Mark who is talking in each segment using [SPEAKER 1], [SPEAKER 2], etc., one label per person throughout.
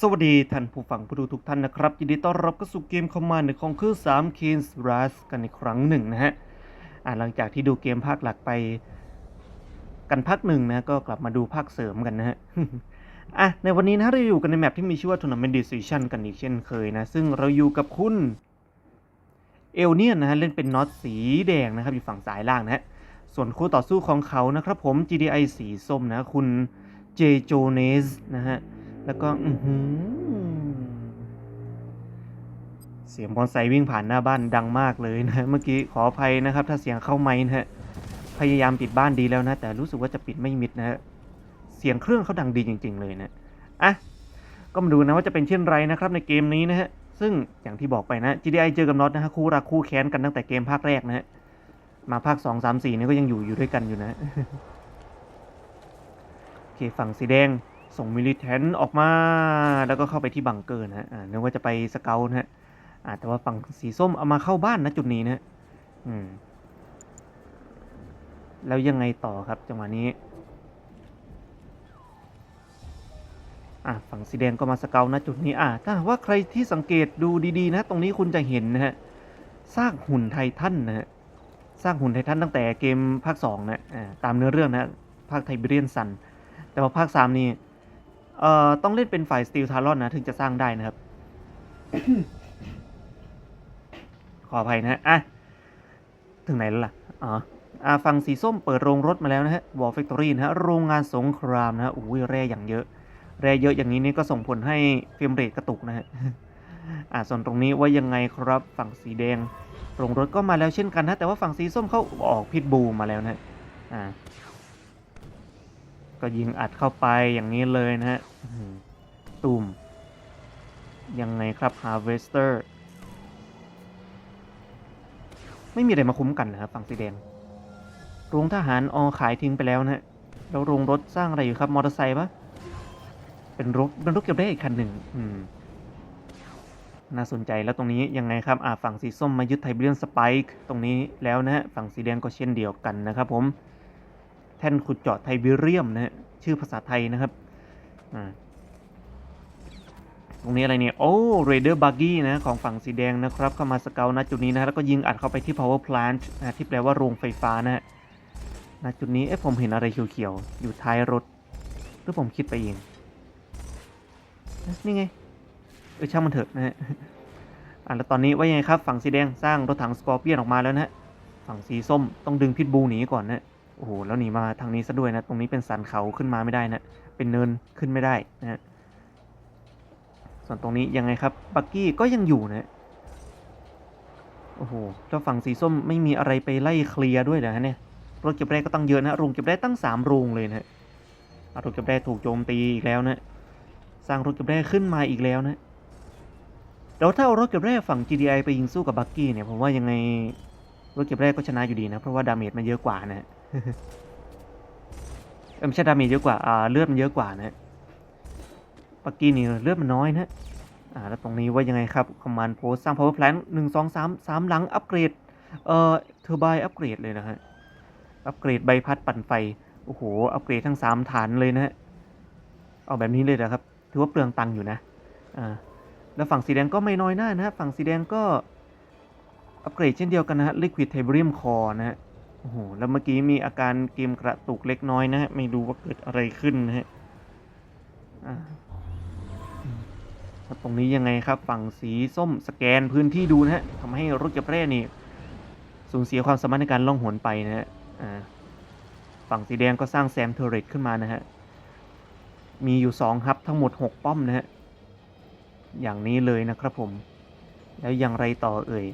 [SPEAKER 1] สวัสดีท่านผู้ฟังผู้ดูทุกท่านนะครับ ยินดีต้อนรับเข้าสู่เกมคอมมานด์ของคือ3 Kings Rush กันอีกครั้งหนึ่งนะฮะอ่าหลังจากที่ดูเกมภาคหลักไป กันภาคหนึ่งนะ ก็กลับมาดูภาคเสริมกันนะฮะอะในวันนี้นะเราอยู่กันในแมปที่มีชื่อว่า Tournament Decision กันอีกเช่นเคยนะ ซึ่งเราอยู่กับคุณเอลเนียนนะฮะเล่นเป็นน็อตสีแดงนะครับอยู่ฝั่งซ้ายล่างนะฮะส่วนคู่ต่อสู้ของเขานะครับผม GDI สีส้มนะคุณเจโจเนสนะฮะ แล้วก็อือหือเสียงมอเตอร์ไซค์วิ่งผ่านหน้าบ้านดังมากเลยนะ เมื่อกี้ขออภัยนะครับ ถ้าเสียงเข้าไม้นะฮะ พยายามปิดบ้านดีแล้วนะ แต่รู้สึกว่าจะปิดไม่มิดนะฮะ เสียงเครื่องเขาดังดีจริง ๆ เลยนะอะ ก็มาดูนะว่าจะเป็นเช่นไรนะครับในเกมนี้นะฮะ ซึ่งอย่างที่บอกไปนะ GDI เจอกับน็อตนะฮะคู่รักคู่แค้นกันตั้งแต่เกมภาคแรกนะฮะ มาภาค 2 3 4นี่ก็ยังอยู่อยู่ด้วยกันอยู่นะโอเคฝั่งสีแดง ส่งมิลิเทนออกมาแล้วก็เข้าไปที่บังเกอร์นะฮะนึกว่าจะไปสเกลนะฮะอ่าแต่ว่าฝั่งสีส้มเอามาเข้าบ้านนะจุดนี้นะฮะอืมแล้วยังไงต่อครับจังหวะนี้อะฝั่งสีแดงก็มาสเกลนะจุดนี้อะถ้าว่าใครที่สังเกตดูดีๆนะ ตรงนี้คุณจะเห็นนะฮะสร้างหุ่นไททันนะฮะสร้างหุ่นไททันตั้งแต่เกมภาค2นะอ่าตามเนื้อเรื่องนะภาคไทเบเรียนซันแต่ว่าภาค 3 นี่ เอ่อต้องเล่นเป็นฝ่ายสตีลทารอนนะถึงจะสร้างได้นะครับ ขออภัยนะฮะอะ ถึงไหนแล้วล่ะ อ๋ออาฝั่งสีส้มเปิดโรงรถมาแล้วนะฮะวอลเฟกตอรี่นะฮะ โรงงานสงครามนะฮะอุ้ยแร่อย่างเยอะ แร่เยอะอย่างนี้นี่ก็ส่งผลให้เฟรมเรทกระตุกนะฮะ อ่าส่วนตรงนี้ว่ายังไงครับ ฝั่งสีแดง โรงรถก็มาแล้วเช่นกันนะแต่ว่าฝั่งสีส้มเขาออกพิทบูมาแล้วนะฮะ อ่า ก็ยิงอัดเข้าไปอย่างนี้เลยนะฮะอื้อหือตูมยังไงครับ Harvester ไม่มีอะไรมาคุ้มกันนะครับฝั่งสีแดง โรงทหารออขายทิ้งไปแล้วนะฮะ แล้วโรงรถสร้างอะไรอยู่ครับ มอเตอร์ไซค์ปะเป็นรถเป็นรถเก็บได้อีกคันหนึ่งอืมน่าสนใจแล้วตรงนี้ยังไงครับอ่าฝั่งสีส้มมายึดไทเบรียนสไปค์ตรงนี้แล้วนะฮะ ฝั่งสีแดงก็เช่นเดียวกันนะครับผม แท่นขุดเจาะไทเบเรียมนะฮะชื่อภาษาไทยนะครับตรงนี้อะไรเนี่ย โอ้เรเดอร์บักกี้นะ ของฝั่งสีแดงนะครับ เข้ามาสเกลณจุดนี้นะแล้วก็ยิงอัดเข้าไปที่ power plant นะที่แปลว่าโรงไฟฟ้านะฮะณจุดนี้เอ๊ะผมเห็นอะไรเขียวๆ อยู่ท้ายรถหรือผมคิดไปเองนี่ไง เออช่างมันเถอะนะฮะอ่าแล้วตอนนี้ว่ายังไงครับ ฝั่งสีแดงสร้างรถถังสกอร์เปียนออกมาแล้วนะฮะฝั่งสีส้มต้องดึงพิทบูหนีก่อนนะ โอ้โหแล้วหนีมาทางนี้ซะด้วยนะ ตรงนี้เป็นสันเขาขึ้นมาไม่ได้นะ เป็นเนินขึ้นไม่ได้นะฮะส่วนตรงนี้ยังไงครับบักกี้ก็ยังอยู่นะโอ้โหเจ้าฝั่งสีส้มไม่มีอะไรไปไล่เคลียร์ด้วยเหรอฮะเนี่ยรถเก็บแร่ก็ตั้งเยอะนะโรงเก็บแร่ตั้งสามโรงเลยนะรถเก็บแร่ถูกโจมตีอีกแล้วนะสร้างรถเก็บแร่ขึ้นมาอีกแล้วนะแล้วถ้าเอารถเก็บแร่ฝั่ง GDI ไปยิงสู้กับบักกี้เนี่ยผมว่ายังไง รถเก็บแร่ก็ชนะอยู่ดีนะ เพราะว่าดาเมจมันเยอะกว่านะฮะเอ้ยไม่ใช่ดาเมจเยอะกว่าอ่าเลือดมันเยอะกว่านะปักกี้นี่เลือดมันน้อยนะอ่าแล้วตรงนี้ว่ายังไงครับคอมมานด์โพสสร้าง power plant หนึ่งสองสามสามหลังอัปเกรดเอ่อเทอร์ไบอัปเกรดเลยนะฮะอัปเกรดใบพัดปั่นไฟโอ้โหอัปเกรดทั้งสามฐานเลยนะฮะเอาแบบนี้เลยนะครับ ถือว่าเปลืองตังค์อยู่นะอ่าแล้วฝั่งสีแดงก็ไม่น้อยหน้านะฮะฝั่งสีแดงก็ อัปเกรดเช่นเดียวกันนะฮะ Liquid Tiberium Core นะฮะ โอ้โห แล้วเมื่อกี้มีอาการเกมกระตุกเล็กน้อยนะฮะ ไม่รู้ว่าเกิดอะไรขึ้นนะฮะอ่าอืมแล้วตรงนี้ยังไงครับ ฝั่งสีส้มสแกนพื้นที่ดูนะฮะทำให้รถเก็บแร่นี่ สูญเสียความสามารถในการล่องหนไปนะฮะอ่าฝั่งสีแดงก็สร้างแซมเทอร์เรตขึ้นมานะฮะ มีอยู่สองฮับทั้งหมดหกป้อมนะฮะ อย่างนี้เลยนะครับผม แล้วอย่างไรต่อเอ่ย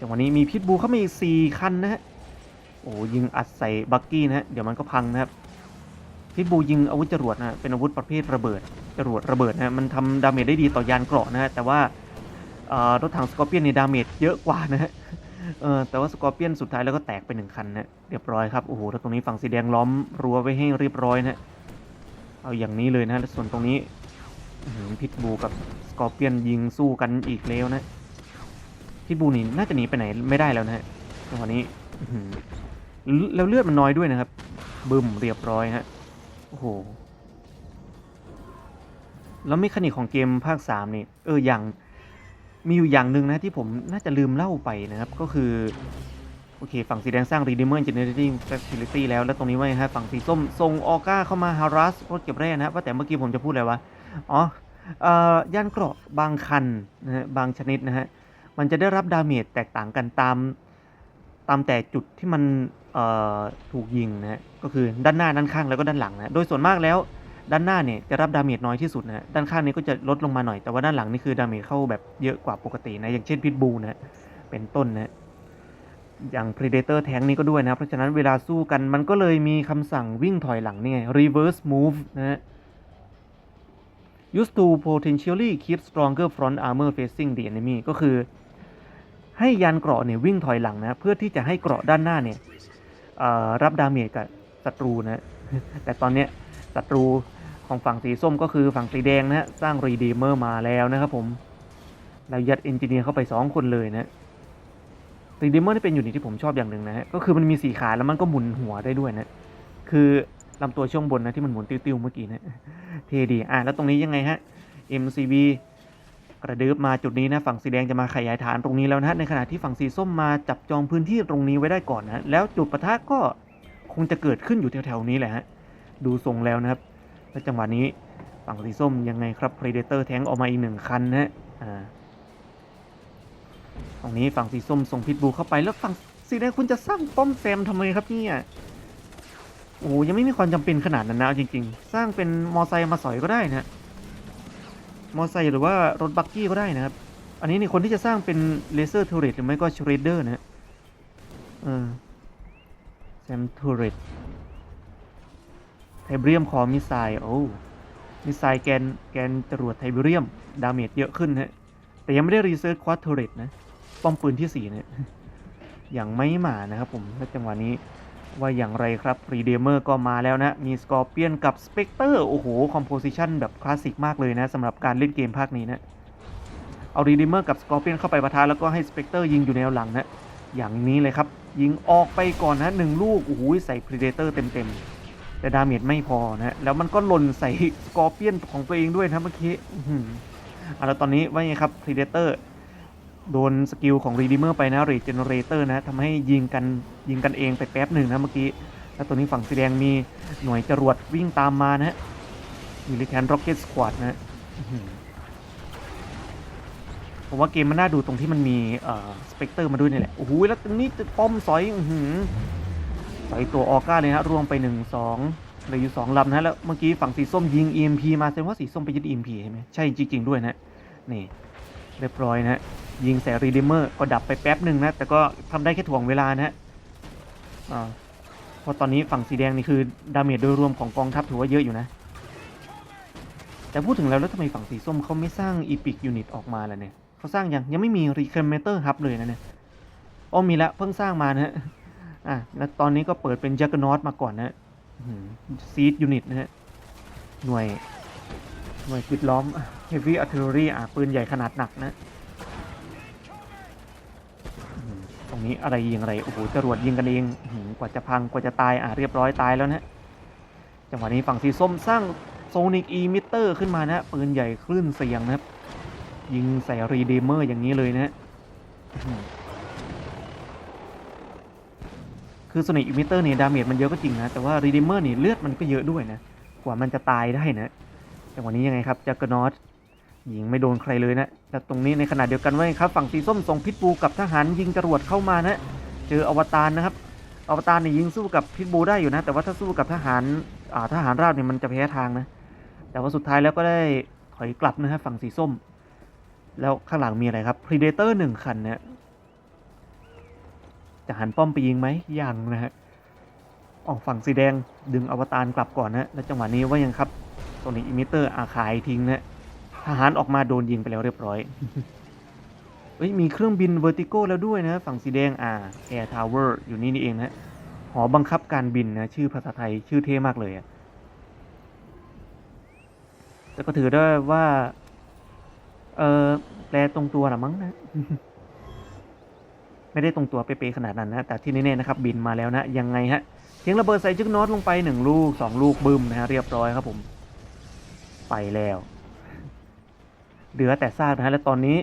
[SPEAKER 1] จังวะนี้มีพิทบูเข้ามาอีกสี่คันนะฮะ โอ้ยิงอัดใส่บักกี้นะฮะ เดี๋ยวมันก็พังนะครับพิทบูยิงอาวุธจรวดนะเป็นอาวุธประเภทระเบิด จรวดระเบิดนะมันทำดาเมจได้ดีต่อยานเกราะนะฮะ แต่ว่ารถถังสกอร์เปียนในดาเมจเยอะกว่านะฮะเออแต่ว่าสกอร์เปียนสุดท้ายแล้วก็แตกไปหนึ่งคันนะเรียบร้อยครับ โอ้โห แล้วตรงนี้ฝั่งสีแดงล้อมรั้วไว้ให้เรียบร้อยนะเอาอย่างนี้เลยนะแล้วส่วนตรงนี้พิทบูกับสกอร์เปียนยิงสู้กันอีกแล้วนะ พิทบูนี่น่าจะหนีไปไหนไม่ได้แล้วนะฮะจังหวะนี้แล้วเลือดมันน้อยด้วยนะครับ บึมเรียบร้อยฮะโอ้โหแล้วเมคานิกของเกมภาค3นี่เอออย่างมีอยู่อย่างหนึ่งนะที่ผมน่าจะลืมเล่าไปนะครับ ก็คือ โอเค ฝั่งสีแดงสร้าง Redeemer Generating Facility แล้ว แล้วตรงนี้ไว่ฮะฝั่งสีส้มส่งออก้าเข้ามา harass รถเก็บแร่นะว่าแต่เมื่อกี้ผมจะพูดอะไรวะ อ๋อ เอ่อย่านเกราะบางคันนะฮะบางชนิดนะฮะ มันจะได้รับดาเมจแตกต่างกันตาม ตามแต่จุดที่มันถูกยิงนะฮะก็คือด้านหน้าด้านข้างแล้วก็ด้านหลังนะโดยส่วนมากแล้วด้านหน้าเนี่ยจะรับดาเมจน้อยที่สุดนะด้านข้างนี้ก็จะลดลงมาหน่อย แต่ว่าด้านหลังนี่คือดาเมจเข้าแบบเยอะกว่าปกตินะอย่างเช่นพิทบูนะเป็นต้นนะอย่าง Predator Tank นี่ก็ด้วยนะ เพราะฉะนั้นเวลาสู้กันมันก็เลยมีคำสั่งวิ่งถอยหลังนี่ไง reverse move นะฮะ used to potentially keep stronger front armor facing the enemy ก็คือ ให้ยานเกราะเนี่ยวิ่งถอยหลังนะ เพื่อที่จะให้เกราะด้านหน้าเนี่ยรับดาเมจกับศัตรูนะ แต่ตอนเนี้ยศัตรูของฝั่งสีส้มก็คือฝั่งสีแดงนะฮะสร้าง Redeemer มาแล้วนะครับผมแล้วยัดเอนจิเนียร์เข้าไป 2 คนเลยนะ Redeemer นี่เป็นอยูนิตที่ผมชอบอย่างหนึ่งนะฮะก็คือมันมีสีขาแล้วมันก็หมุนหัวได้ด้วยนะ คือลำตัวช่วงบนนะที่มันหมุนติ้วๆเมื่อกี้นะเท่ดีอะแล้วตรงนี้ยังไงฮะ MCB กระดึบมาจุดนี้นะฝั่งสีแดงจะมาขยายฐานตรงนี้แล้วนะฮะในขณะที่ฝั่งสีส้มมาจับจองพื้นที่ตรงนี้ไว้ได้ก่อนนะแล้วจุดปะทะก็คงจะเกิดขึ้นอยู่แถวๆนี้แหละฮะดูทรงแล้วนะครับแล้วจังหวะนี้ฝั่งสีส้มยังไงครับ Predator Tank ออกมาอีกหนึ่งคันนะฮะอ่าตรงนี้ฝั่งสีส้มส่งพิทบูเข้าไปแล้วฝั่งสีแดงคุณจะสร้างป้อมแซมทำไมครับเนี่ยโอ้ยังไม่มีความจำเป็นขนาดนั้นนะจริง ๆ สร้างเป็นมอไซค์มาสอยก็ได้นะ มอไซค์หรือว่ารถบักกี้ก็ได้นะครับ อันนี้นี่คนที่จะสร้างเป็นเลเซอร์เทเรตหรือไม่ก็ชเรดเดอร์นะฮะเออแซมเทเรตไทเบรียมคอมิสไซล์โอ้มิสไซล์แกนแกนจรวดไทเบรียม ดาเมจเยอะขึ้นฮะ แต่ยังไม่ได้รีเซิร์ชควอเทเรตนะ ป้อมปืนที่ 4 เนี่ย อย่างไม่หมานะครับผมและจังหวะนี้ ว่าอย่างไรครับรีเดเมอร์ก็มาแล้วนะ มีสกอร์เปียนกับสเปกเตอร์โอ้โห คอมโพสิชันแบบคลาสสิกมากเลยนะสำหรับการเล่นเกมภาคนี้นะ เอารีเดเมอร์กับสกอร์เปียนเข้าไปประทะแล้วก็ให้สเปกเตอร์ยิงอยู่แนวหลังนะ อย่างนี้เลยครับ ยิงออกไปก่อนนะหนึ่งลูก โอ้โห ใส่พรีเดเตอร์เต็มๆ แต่ดาเมจไม่พอนะ แล้วมันก็หล่นใส่สกอร์เปียนของตัวเองด้วยนะเมื่อกี้อะแล้วตอนนี้ว่าไงครับพรีเดเตอร์ โดนสกิลของ Redeemer ไปนะ Regenerator นะทำให้ยิงกันยิงกันเองไปแป๊บหนึ่งนะเมื่อกี้ แล้วตัวนี้ฝั่งสีแดงมีหน่วยจรวดวิ่งตามมานะฮะมิลิแคนร็อกเก็ตสควอดนะผมว่าเกมมันน่าดูตรงที่มันมีสเปกเตอร์มาด้วยนี่แหละ โอ้โห แล้วตรงนี้ป้อมสอยสอยตัวออก้าเลยนะฮะรวมไปหนึ่งสองเหลืออยู่สองลำนะแล้วเมื่อกี้ฝั่งสีส้มยิง EMP มาแสดงว่าสีส้มไปยึด EMP ใช่ไหมใช่จริงๆด้วยนะ นี่เรียบร้อยนะ ยิงใส่รีดิเมอร์ก็ดับไปแป๊บหนึ่งนะ แต่ก็ทำได้แค่ถ่วงเวลานะฮะเพราะตอนนี้ฝั่งสีแดงนี่คือดาเมจโดยรวมของกองทัพถือว่าเยอะอยู่นะ แต่พูดถึงแล้วแล้วทำไมฝั่งสีส้มเขาไม่สร้างอีพิกยูนิตออกมาล่ะเนี่ยเขาสร้างยังยังไม่มีรีเคมเมเตอร์ฮับเลยนะเนี่ยอ๋อมีแล้วเพิ่งสร้างมานะฮะอะแล้วตอนนี้ก็เปิดเป็นจักรนอตมาก่อนนะซีดยูนิตนะฮะหน่วยหน่วยปิดล้อม Heavy Artillery อะปืนใหญ่ขนาดหนักนะอืมตร งนี้อะไรยิงอะไรโอ้โหจรวดยิงกันเองกว่าจะพังกว่าจะตายอะเรียบร้อยตายแล้วนะจังหวะนี้ฝั่งสีส้มสร้างโซนิกอีมิเตอร์ขึ้นมานะปืนใหญ่คลื่นเสียงนะครับ ยิงใส่รีเดเมอร์อย่างนี้เลยนะคือโซนิกอีมิเตอร์เนี่ยดาเมจมันเยอะก็จริงนะ แต่ว่ารีเดเมอร์เนี่ยเลือดมันก็เยอะด้วยนะ กว่ามันจะตายได้นะจังหวะนี้ยังไงครับจักรนอต ยิงไม่โดนใครเลยนะแต่ตรงนี้ในขณะเดียวกันว่าครับ ฝั่งสีส้มส่งพิษบูกับทหารยิงจรวดเข้ามานะ เจออวตารนะครับ อวตารเนี่ยยิงสู้กับพิษบูได้อยู่นะ แต่ว่าถ้าสู้กับทหารอ่าทหารราบเนี่ยมันจะแพ้ทางนะ แต่ว่าสุดท้ายแล้วก็ได้ถอยกลับนะฮะฝั่งสีส้ม แล้วข้างหลังมีอะไรครับ Predator หนึ่งคันนะจะหันป้อมไปยิงไหมยังนะฮะออกฝั่งสีแดงดึงอวตารกลับก่อนนะ แล้วจังหวะนี้ว่ายังครับโซนิกอิมิเตอร์อาขายทิ้งนะ ทหารออกมาโดนยิงไปแล้วเรียบร้อยเอ้ย มีเครื่องบินเวอร์ติโก้แล้วด้วยนะ ฝั่งสีแดงอ่า Air Tower อยู่นี่นี่เองนะ หอบังคับการบินนะ ชื่อภาษาไทยชื่อเท่มากเลยอะแต่ก็ถือได้ว่า เออแปลตรงตัวหรือมั้งนะ ไม่ได้ตรงตัวเป๊ะๆขนาดนั้นนะ แต่ที่แน่ๆนะครับ บินมาแล้วนะ ยังไงฮะเสียงระเบิดใส่จึกน็อตลงไปหนึ่งลูกสองลูกบึ้มนะฮะเรียบร้อยครับผม ไปแล้ว เหลือแต่ซากนะฮะและตอนนี้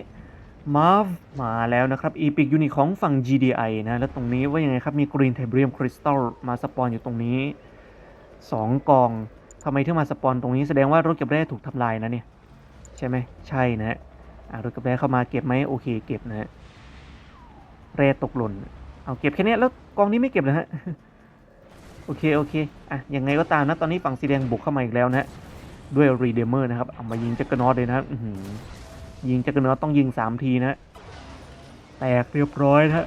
[SPEAKER 1] มาร์ฟมาแล้วนะครับอีพิกยูนิของฝั่ง GDI นะแล้วตรงนี้ว่ายังไงครับ มีกรีนไทเบรียมคริสตัลมาสปอนอยู่ตรงนี้ 2 กองทำไมถึงมาสปอนตรงนี้แสดงว่ารถเก็บแร่ถูกทำลายนะเนี่ย ใช่ไหมใช่นะฮะรถเก็บแร่เข้ามาเก็บไหมโอเคเก็บนะฮะแร่ตกหล่นเอาเก็บแค่นี้แล้วกองนี้ไม่เก็บเลยฮะโอเคโอเคอะยังไงก็ตามนะตอนนี้ฝั่งสีแดงบุกเข้ามาอีกแล้วนะฮะ ด้วยรีเดเมอร์นะครับ เอามายิงจักรนอตเลยนะยิงจักรนอตต้องยิงสามทีนะ แตกเรียบร้อยนะ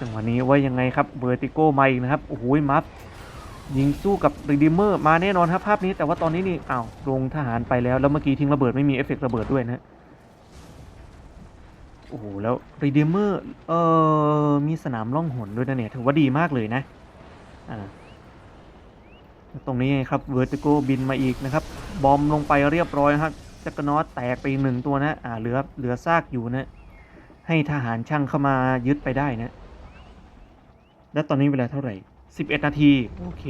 [SPEAKER 1] จังหวะนี้ว่ายังไงครับเบอร์ติโก้มาอีกนะครับ โอ้โหมัฟยิงสู้กับรีเดเมอร์มาแน่นอนครับภาพนี้แต่ว่าตอนนี้นี่อ้าวลงทหารไปแล้ว แล้วเมื่อกี้ทิ้งระเบิดไม่มีเอฟเฟกระเบิดด้วยนะโอ้โหแล้วรีเดเมอร์เอ่อมีสนามล่องหนด้วยนะเนี่ยถือว่าดีมากเลยนะอ่า ตรงนี้ไงครับเวอร์ติโกบินมาอีกนะครับ บอมลงไปเรียบร้อยนะครับจักรนอตแตกไปอีกหนึ่งตัวนะอ่าเหลือเหลือซากอยู่นะให้ทหารช่างเข้ามายึดไปได้นะ แล้วตอนนี้เวลาเท่าไหร่ 11 นาที โอเค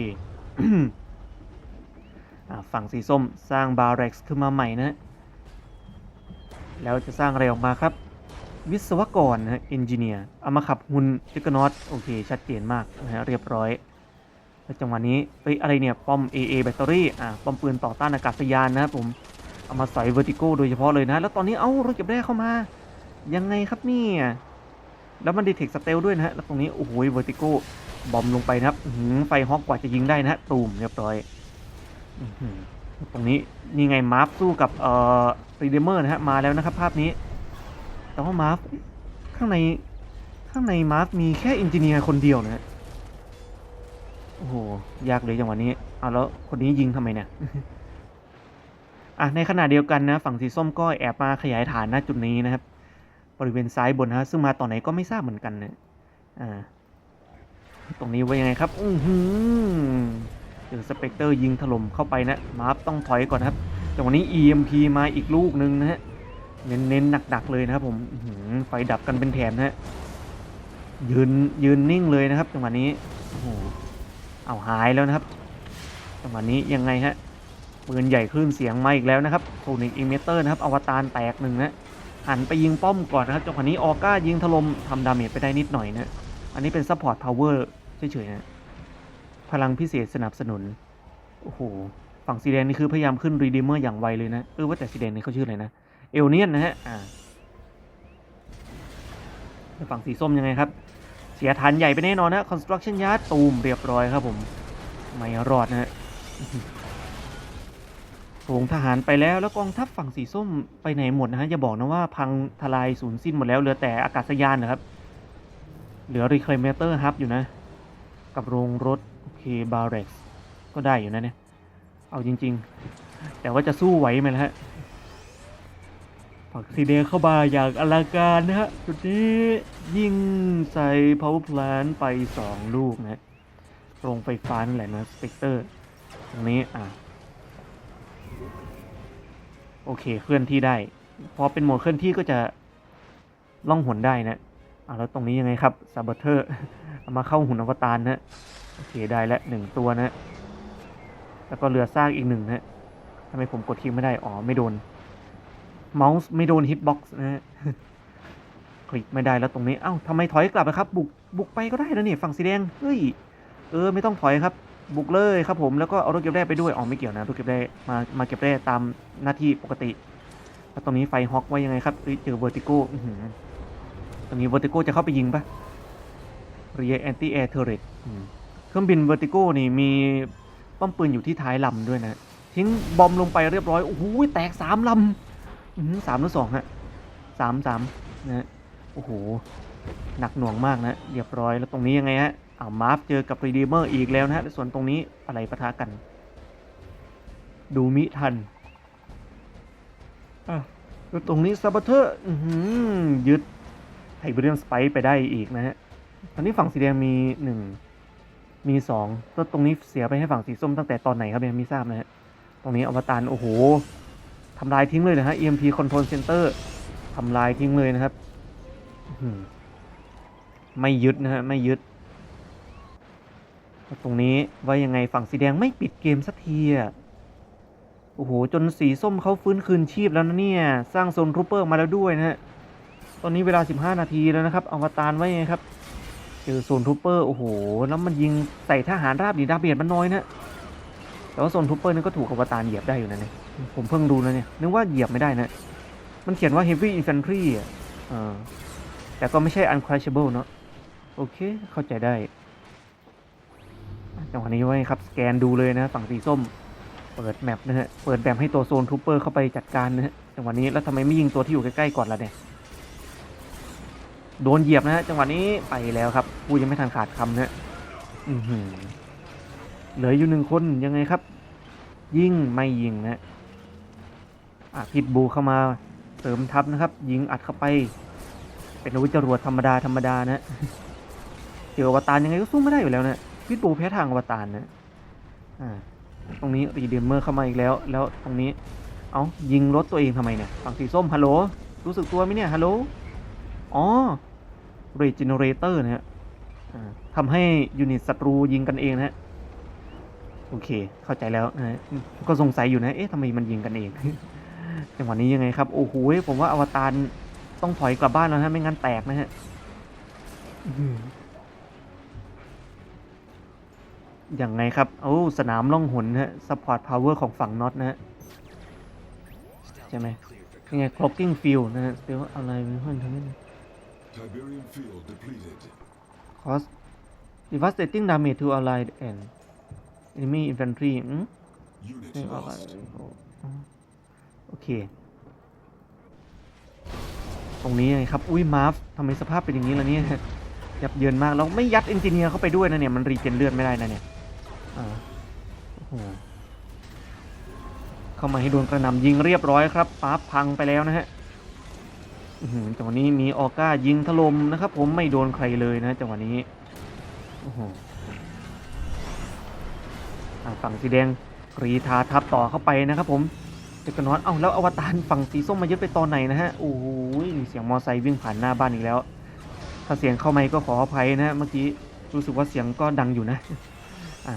[SPEAKER 1] อ่าฝั่งสีส้มสร้างบาร์เร็กซ์ขึ้นมาใหม่นะ แล้วจะสร้างอะไรออกมาครับ วิศวกรนะฮะเอนจิเนียร์เอามาขับหุ่นจิกนอตโอเค ชัดเจนมากนะฮะเรียบร้อย แล้วจังหวะนี้เอ้ยอะไรเนี่ย ป้อม AA แบตเตอรี่อ่าป้อมปืนต่อต้านอากาศยานนะครับผม เอามาใส่เวอร์ติโกโดยเฉพาะเลยนะ แล้วตอนนี้เอ้ารถเก็บแร่เข้ามา ยังไงครับเนี่ยแล้วมันดีเทคสเตลด้วยนะฮะ แล้วตรงนี้ โอ้โหเวอร์ติโกบอมลงไปนะครับอื้อหือไฟฮอกกว่าจะยิงได้นะฮะตูมเรียบร้อยตรงนี้นี่ไงมาร์ฟสู้กับเอ่อรีเดเมอร์นะฮะ มาแล้วนะครับ ภาพนี้ แต่ว่ามาร์ฟข้างในข้างในมาร์ฟมีแค่เอนจิเนียร์คนเดียวนะฮะ โอ้โห ยากเลยจังหวะนี้ เอาแล้วคนนี้ยิงทำไมเนี่ย อะ ในขณะเดียวกันนะ ฝั่งสีส้มก็แอบมาขยายฐานณจุดนี้นะครับ บริเวณซ้ายบนนะฮะ ซึ่งมาตอนไหนก็ไม่ทราบเหมือนกันนะอ่า ตรงนี้ว่ายังไงครับ อือหือเจอสเปกเตอร์ยิงถล่มเข้าไปนะมาร์ฟต้องถอยก่อนนะครับจังหวะนี้ EMP มาอีกลูกหนึ่งนะฮะ เน้นๆหนักๆเลยนะครับผมหือไฟดับกันเป็นแถบนะฮะ ยืนยืนนิ่งเลยนะครับจังหวะนี้ โอ้โห เอาหายแล้วนะครับจังหวะนี้ยังไงฮะปืนใหญ่คลื่นเสียงมาอีกแล้วนะครับโทนิกอิมเมเตอร์นะครับอวตารแตกหนึ่งนะหันไปยิงป้อมก่อนนะครับจังหวะนี้ออก้ายิงถล่มทำดาเมจไปได้นิดหน่อยนะอันนี้เป็นซัพพอร์ตพาวเวอร์เฉยๆนะพลังพิเศษสนับสนุนโอ้โหฝั่งสีแดงนี่คือพยายามขึ้นรีดีเมอร์อย่างไวเลยนะเออว่าแต่สีแดงนี่เขาชื่ออะไรนะเอลเนียนนะฮะอ่าฝั่งสีส้มยังไงครับ เสียฐานใหญ่ไปแน่นอนนะ construction yard ตูมเรียบร้อยครับผม ไม่รอดนะฮะโถงทหารไปแล้วแล้วกองทัพฝั่งสีส้มไปไหนหมดนะฮะอย่าบอกนะว่าพังทลายสูญสิ้นหมดแล้วเหลือแต่อากาศยานนะครับ เหลือ reclamator hub อยู่นะ กับโรงรถโอเคบาร์เร็กก็ได้อยู่นะเนี่ย เอาจริง ๆ แต่ว่าจะสู้ไหวไหมล่ะฮะ ฝักสีแดงเข้ามาอย่างอลังการนะฮะ จุดนี้ยิงใส่ power plant ไป 2 ลูกนะโรงไฟฟ้านั่นแหละนะสเปกเตอร์ ตรงนี้ อะ โอเค เคลื่อนที่ได้ พอเป็นโหมดเคลื่อนที่ก็จะล่องหนได้นะอะแล้วตรงนี้ยังไงครับซาบเทอร์เอามาเข้าหุ่นอวตารนะโอเคได้แล้วหนึ่งตัวนะ แล้วก็เรือซากอีกหนึ่งนะทำไมผมกดทิ้งไม่ได้ อ๋อ ไม่โดน เมาส์ไม่โดนฮิตบ็อกซ์นะฮะคลิกไม่ได้แล้วตรงนี้ เอ้าทำไมถอยกลับอะครับ บุก บุกไปก็ได้นะเนี่ยฝั่งสีแดง เฮ้ย เออ ไม่ต้องถอยครับ บุกเลยครับผม แล้วก็เอารถเก็บแร่ไปด้วย อ๋อ ไม่เกี่ยวนะ รถเก็บแร่มา มาเก็บแร่ตามหน้าที่ปกติ แล้วตรงนี้ไฟฮอกไว่ายังไงครับเอ้ยเจอเวอร์ติโก้ตรงนี้เวอร์ติโก้จะเข้าไปยิงปะเรียแอนตี้แอร์เทอร์เรตเครื่องบินเวอร์ติโก้นี่มีป้อมปืนอยู่ที่ท้ายลำด้วยนะ ทิ้งบอมลงไปเรียบร้อย โอ้โห แตกสามลำ สามหรือสองฮะสามสามนะฮะโอ้โห หนักหน่วงมากนะ เรียบร้อยแล้วตรงนี้ยังไงฮะอ่าวมาร์ฟเจอกับรีดีเมอร์อีกแล้วนะฮะส่วนตรงนี้อะไรปะทะกัน ดูมิทันอะแล้วตรงนี้ซาบเทอร์ยึดไทเบรียมสไปไปได้อีกนะฮะตอนนี้ฝั่งสีแดงมีหนึ่งมีสองแล้วตรงนี้เสียไปให้ฝั่งสีส้มตั้งแต่ตอนไหนครับเนี่ยไม่ทราบนะฮะตรงนี้อวตารโอ้โห ทำลายทิ้งเลยนะฮะ EMP Control Center ทำลายทิ้งเลยนะครับ ไม่ยึดนะฮะ ไม่ยึด ตรงนี้ว่ายังไงฝั่งสีแดงไม่ปิดเกมสักทีอะโอ้โห จนสีส้มเขาฟื้นคืนชีพแล้วนะเนี่ย สร้างโซนทรูปเปอร์มาแล้วด้วยนะฮะ ตอนนี้เวลา 15 นาทีแล้วนะครับเอามาตานไว้ไงครับ เจอโซนทรูปเปอร์ โอ้โห แล้วมันยิงใส่ทหารราบดีดาเบียดมันน้อยนะ แต่ว่าโซนทูเปอร์นี่ก็ถูกอวตารเหยียบได้อยู่นะเนี่ย ผมเพิ่งดูนะเนี่ย นึกว่าเหยียบไม่ได้นะ มันเขียนว่า heavy infantry อะแต่ก็ไม่ใช่ uncrushable เนอะโอเค เข้าใจได้ จังหวะนี้ไว้ครับ สแกนดูเลยนะฝั่งสีส้ม เปิดแมปนะฮะ เปิดแบบให้ตัวโซนทูเปอร์เข้าไปจัดการนะฮะ จังหวะนี้แล้วทำไมไม่ยิงตัวที่อยู่ใกล้ๆก่อนล่ะเนี่ย โดนเหยียบนะฮะ จังหวะนี้ไปแล้วครับ กูยังไม่ทันขาดคำนะฮะ อือหือ เหลืออยู่หนึ่งคนยังไงครับ ยิงไม่ยิงนะฮะอะพิดบูเข้ามาเสริมทัพนะครับ ยิงอัดเข้าไป เป็นอาวุธจรวดธรรมดาธรรมดานะเจออวตารยังไงก็สู้ไม่ได้อยู่แล้วนะพิดบูแพ้ทางอวตารนะอ่าตรงนี้รีเดมเมอร์เข้ามาอีกแล้ว แล้วตรงนี้เอายิงรถตัวเองทำไมเนี่ยฝั่งสีส้มฮัลโหลรู้สึกตัวไหมเนี่ยฮัลโหลอ๋อเรจิเนเรเตอร์นะฮะอ่าทำให้ยูนิตศัตรูยิงกันเองนะฮะ โอเค เข้าใจแล้วนะฮะก็สงสัยอยู่นะ เอ๊ะทำไมมันยิงกันเอง จังหวะนี้ยังไงครับ โอ้โห ผมว่าอวตารต้องถอยกลับบ้านแล้วฮะ ไม่งั้นแตกนะฮะอื้อหือยังไงครับ โอ้ สนามล่องหนฮะซัพพอร์ตพาวเวอร์ของฝั่งน็อตนะฮะ ใช่ไหมยังไง clocking field นะฮะ still อะไรไม่ค่อยทำให้
[SPEAKER 2] Tiberium field depleted.
[SPEAKER 1] cause devastating damage to allied and enemy infantry อืม
[SPEAKER 2] Unit
[SPEAKER 1] ไม่อะไร
[SPEAKER 2] lost.
[SPEAKER 1] โอเค ตรงนี้ไงครับ อุ้ยมาร์ฟทำไมสภาพเป็นอย่างนี้ล่ะเนี่ยยับเยินมาก แล้วไม่ยัดเอนจิเนียร์เข้าไปด้วยนะเนี่ย มันรีเจนเลือดไม่ได้นะเนี่ยอ่าโอ้โหเข้ามาให้โดนกระหน่ำยิงเรียบร้อยครับปั๊บพังไปแล้วนะฮะอื้อหือจังหวะนี้มีออก้ายิงถล่มนะครับ ผมไม่โดนใครเลยนะจังหวะนี้โอ้โหอ่า ฝั่งสีแดงกรีธาทับต่อเข้าไปนะครับผมเจกนอนเอ้าแล้วอวตารฝั่งสีส้มมายึดไปตอนไหนนะฮะโอ้โหมีเสียงมอไซค์วิ่งผ่านหน้าบ้านอีกแล้ว ถ้าเสียงเข้าไม่ก็ขออภัยนะเมื่อกี้รู้สึกว่าเสียงก็ดังอยู่นะอ่า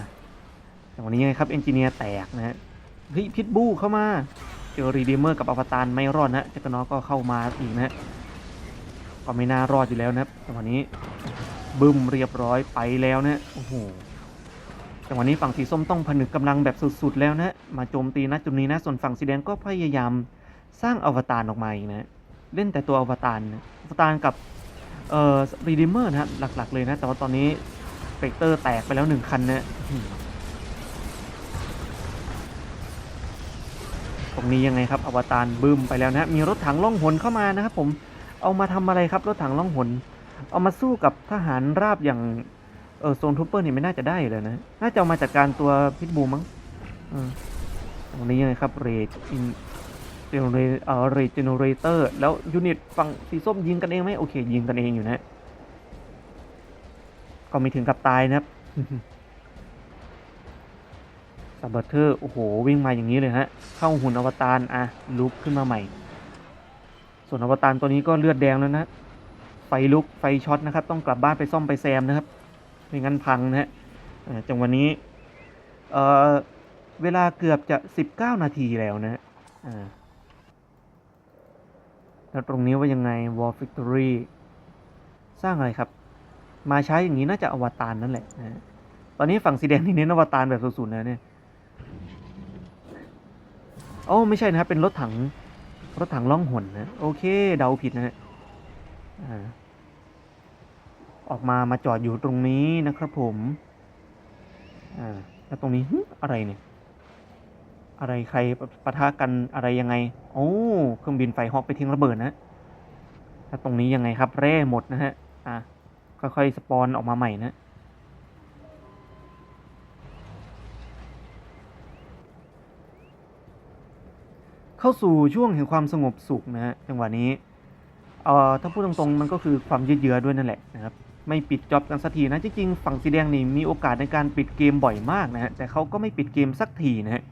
[SPEAKER 1] แต่วันนี้ไงครับเอนจิเนียร์แตกนะฮะเฮ้ยพิทบูเข้ามาเจอรีเดมเมอร์กับอวตารไม่รอดนะจักรนอก็เข้ามาอีกนะก็ไม่น่ารอดอยู่แล้วนะแต่วันนี้บึ้มเรียบร้อยไปแล้วนะโอ้โห แต่วันนี้ฝั่งสีส้มต้องผนึกกำลังแบบสุดๆแล้วนะมาโจมตีนะจุดนี้นะส่วนฝั่งสีแดงก็พยายามสร้างอวตารออกมาอีกนะเล่นแต่ตัวอวตารนะอวตารกับเอ่อรีดิเมอร์นะฮะหลักๆเลยนะแต่ว่าตอนนี้เฟกเตอร์แตกไปแล้วหนึ่งคันนะตรงนี้ยังไงครับอวตารบึ้มไปแล้วนะมีรถถังล่องหนเข้ามานะครับผมเอามาทำอะไรครับรถถังล่องหน เอามาสู้กับทหารราบอย่าง เออโซนทูเปอร์นี่ไม่น่าจะได้เลยนะ น่าจะามาจัดการตัวพิทบูมั้งออตรงนี้ยังไงครับเรดอินเจเนเรเอ่อเรเจเนเรเตอร์แล้วยูนิตฝั่งสีส้มยิงกันเองไหมโอเค ยิงกันเองอยู่นะ ก็ไม่ถึงกับตายนะครับซับเบอร์เทอร์โอ้โห วิ่งมาอย่างนี้เลยฮะ เข้าหุ่นอวตารอะลุกขึ้นมาใหม่ ส่วนอวตารตัวนี้ก็เลือดแดงแล้วนะ ไฟลุกไฟช็อตนะครับ ต้องกลับบ้านไปซ่อมไปแซมนะครับ ไม่งั้นพังนะฮะจังวันนี้เออเวลาเกือบจะ 19 นาทีแล้วนะฮะแล้วตรงนี้ว่ายังไง War Victory สร้างอะไรครับ มาใช้อย่างนี้น่าจะอวตารนั่นแหละนะตอนนี้ฝั่งสีแดงนี่เน้นอวตารแบบสุดๆนะเนี่ยโอ้ไม่ใช่นะครับเป็นรถถังรถถังล่องหนนะ โอเค เดาผิดนะฮะ ออกมามาจอดอยู่ตรงนี้นะครับผม อ่า แล้วตรงนี้อะไรเนี่ย อะไรใครปะปะทะกันอะไรยังไง โอ้ เครื่องบินไฟฮอกไปทิ้งระเบิดนะแล้วตรงนี้ยังไงครับแร่หมดนะฮะ อะ ค่อยๆ สปอนออกมาใหม่นะเข้าสู่ช่วงแห่งความสงบสุขนะฮะจังหวะนี้ เอ่อ ถ้าพูดตรงๆ มันก็คือความยืดเยื้อด้วยนั่นแหละนะครับ ไม่ปิดจ็อบกันสักทีนะจริงๆฝั่งสีแดงนี่มีโอกาสในการปิดเกมบ่อยมากนะฮะแต่เขาก็ไม่ปิดเกมสักทีนะฮะ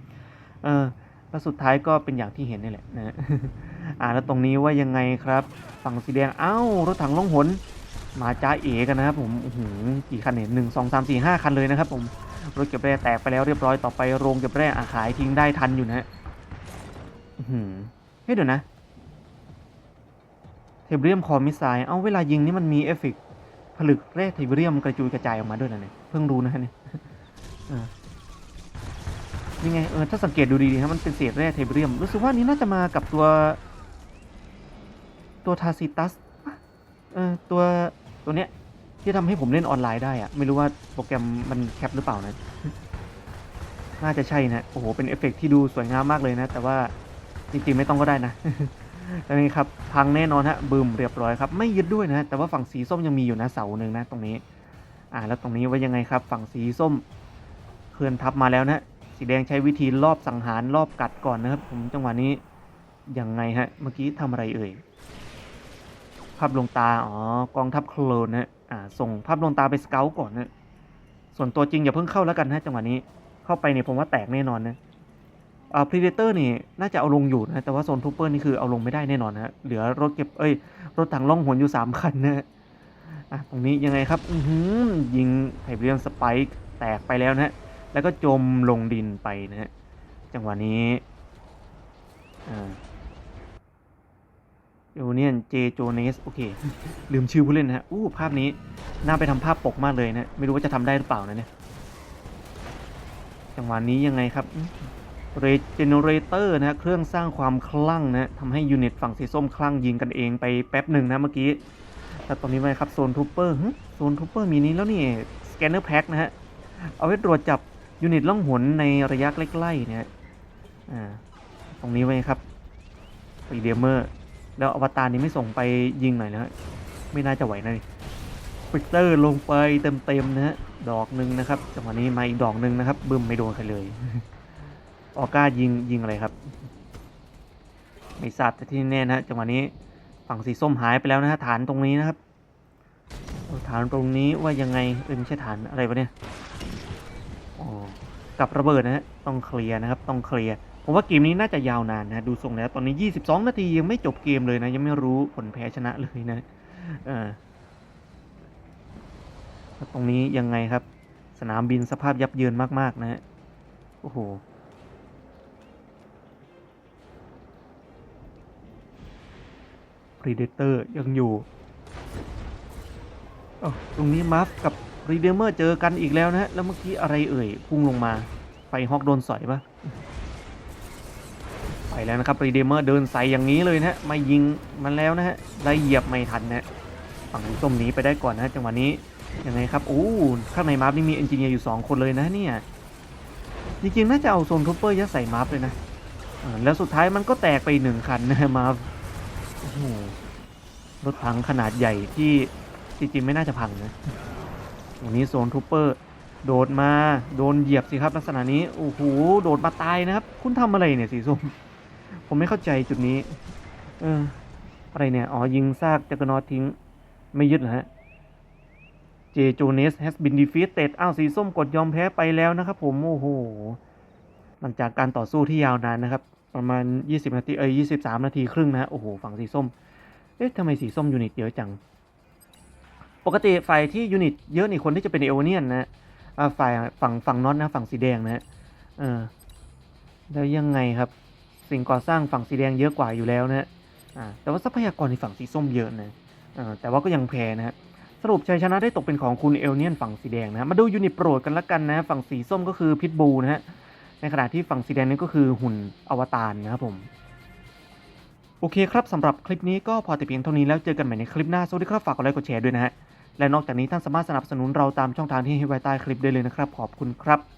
[SPEAKER 1] เออแล้วสุดท้ายก็เป็นอย่างที่เห็นนี่แหละนะฮะอ่าแล้วตรงนี้ว่ายังไงครับ ฝั่งสีแดงเอ้ารถถังล่องหนมาจ้าเอกันนะครับผมหือกี่คันเนี่ยหนึ่งสองสามสี่ห้าคันเลยนะครับผมรถเก็บแร่แตกไปแล้วเรียบร้อยต่อไปโรงเก็บแร่อาขายทิ้งได้ทันอยู่นะฮะเฮ้ยเดี๋ยวนะเทเบียมคอมิสไซเอาเวลายิงนี่มันมีเอฟเฟกต ผลึกแร่เทเบรียมกระจุยกระจายออกมาด้วยนะเนี่ยเพิ่งรู้นะฮะเนี่ยเออนี่ไงเออถ้าสังเกตดูดีๆนะมันเป็นเศษแร่เทเบรียม รู้สึกว่านี่น่าจะมากับตัว ตัวทาซิตัสเออตัวตัวเนี้ยที่ทำให้ผมเล่นออนไลน์ได้อะไม่รู้ว่าโปรแกรมมันแคปหรือเปล่านะ น่าจะใช่นะ โอ้โห เป็นเอฟเฟกต์ที่ดูสวยงามมากเลยนะ แต่ว่าจริงๆไม่ต้องก็ได้นะ แล้วนี่ครับพังแน่นอนฮะบึมเรียบร้อยครับ ไม่ยึดด้วยนะ แต่ว่าฝั่งสีส้มยังมีอยู่นะเสาหนึ่งนะตรงนี้ อ่าแล้วตรงนี้ไว้ยังไงครับ ฝั่งสีส้มเคลื่อนทับมาแล้วนะสีแดงใช้วิธีรอบสังหารรอบกัดก่อนนะครับ ผมจังหวะนี้ยังไงฮะเมื่อกี้ทำอะไรเอ่ยภาพลงตาอ๋อกองทัพโคลนนะอ่าส่งภาพลงตาไปสเกลก่อนนะส่วนตัวจริงอย่าเพิ่งเข้าแล้วกันนะจังหวะนี้เข้าไปเนี่ยผมว่าแตกแน่นอนนะ อ่าพรีเดเตอร์นี่น่าจะเอาลงอยู่นะ แต่ว่าโซนทูเปอร์นี่คือเอาลงไม่ได้แน่นอนนะเหลือรถเก็บเอ้ย รถถังล่องหนอยู่ 3 คันนะอะตรงนี้ยังไงครับ อือหือยิงไทเบรียนสไปค์แตกไปแล้วนะฮะ แล้วก็จมลงดินไปนะฮะ จังหวะนี้อ่าเอลเนียนเจโจเนส โอเค ลืมชื่อผู้เล่นนะฮะ อู้ ภาพนี้น่าไปทำภาพปกมากเลยนะ ไม่รู้ว่าจะทำได้หรือเปล่านะเนี่ย จังหวะนี้ยังไงครับ เรเจเนเรเตอร์นะเครื่องสร้างความคลั่งนะทำให้ยูนิตฝั่งสีส้มคลั่งยิงกันเองไปแป๊บหนึ่งนะเมื่อกี้แล้วตอนนี้ไว้ครับโซนทูเปอร์โซนทูเปอร์มีนี้แล้วนี่สแกนเนอร์แพ็คนะฮะ เอาไว้ตรวจจับยูนิตล่องหนในระยะใกล้ๆเนี่ยอ่าตรงนี้ไว้ครับรีเดเมอร์ แล้วอวตารนี้ไม่ส่งไปยิงหน่อยนะฮะ ไม่น่าจะไหวนะฟิกเตอร์ลงไปเต็มๆนะฮะ ดอกหนึ่งนะครับจังหวะนี้มาอีกดอกหนึ่งนะครับ บึ้มไม่โดนใครเลย ออก้ายิงยิงอะไรครับ ไม่ทราบแต่ที่แน่นะฮะจังหวะนี้ฝั่งสีส้มหายไปแล้วนะฮะฐานตรงนี้นะครับฐานตรงนี้ว่ายังไงเออไม่ใช่ฐานอะไรวะเนี่ยอ๋อกับระเบิดนะฮะต้องเคลียร์นะครับต้องเคลียร์ผมว่าเกมนี้น่าจะยาวนานนะดูทรงแล้วตอนนี้ 22 นาทียังไม่จบเกมเลยนะ ยังไม่รู้ผลแพ้ชนะเลยนะเออแล้วตรงนี้ยังไงครับ สนามบินสภาพยับเยินมากๆนะฮะโอ้โห Predator ยังอยู่ตรงนี้มาร์ฟกับ Redeemer เจอกันอีกแล้วนะฮะ แล้วเมื่อกี้อะไรเอ่ย พุ่งลงมา ไฟฮอกโดนสอยปะไปแล้วนะครับรีเดเมอร์เดินใส่อย่างนี้เลยนะฮะมายิงมันแล้วนะฮะได้เหยียบไม่ทันนะฝั่งส้มหนีไปได้ก่อนนะจังหวะนี้ยังไงครับโอ้ข้างในมาร์ฟนี่มีเอนจิเนียร์อยู่ 2 คนเลยนะเนี่ยจริงๆน่าจะเอาโซนทูเปอร์ยัดใส่มาร์ฟเลยนะแล้วสุดท้ายมันก็แตกไปหนึ่งคันนะฮะมาร์ฟ อ้โหรถพังขนาดใหญ่ที่จริงๆไม่น่าจะพังนะตรงนี้โซนทูเปอร์ โดดมาโดนเหยียบสิครับลักษณะนี้ โอ้โห โดดมาตายนะครับ คุณทำอะไรเนี่ยสีส้ม ผมไม่เข้าใจจุดนี้ เออ อะไรเนี่ย อ๋อ ยิงซากจักรนอตทิ้ง ไม่ยึดเหรอฮะ เจโจเนส has been defeated อ้าว สีส้มกดยอมแพ้ไปแล้วนะครับผม โอ้โห หลังจากการต่อสู้ที่ยาวนานนะครับ ประมาณ 20 นาที เอ้ย23 นาทีครึ่งนะ โอ้โห ฝั่งสีส้ม เอ๊ะทำไมสีส้มยูนิตเยอะจัง ปกติฝ่ายที่ยูนิตเยอะนี่คนที่จะเป็นเอเวเนียนนะฝ่ายฝั่งฝั่งน็อตนะ ฝั่งสีแดงนะฮะเออแล้วยังไงครับ สิ่งก่อสร้างฝั่งสีแดงเยอะกว่าอยู่แล้วนะฮะอ่าแต่ว่าทรัพยากรในฝั่งสีส้มเยอะนะอ่าแต่ว่าก็ยังแพ้นะฮะสรุปชัยชนะได้ตกเป็นของคุณเอลเนียนฝั่งสีแดงนะฮะมาดูยูนิตโปรดกันละกันนะ ฝั่งสีส้มก็คือพิทบูนะฮะ ในขณะที่ฝั่งสีแดงนี่ก็คือหุ่นอวตารนะครับผม โอเคครับสำหรับคลิปนี้ก็พอแต่เพียงเท่านี้แล้วเจอกันใหม่ในคลิปหน้า สวัสดีครับ ฝากกดไลค์กดแชร์ด้วยนะฮะ และนอกจากนี้ท่านสามารถสนับสนุนเราตามช่องทางที่ให้ไว้ใต้คลิปได้เลยนะครับ ขอบคุณครับ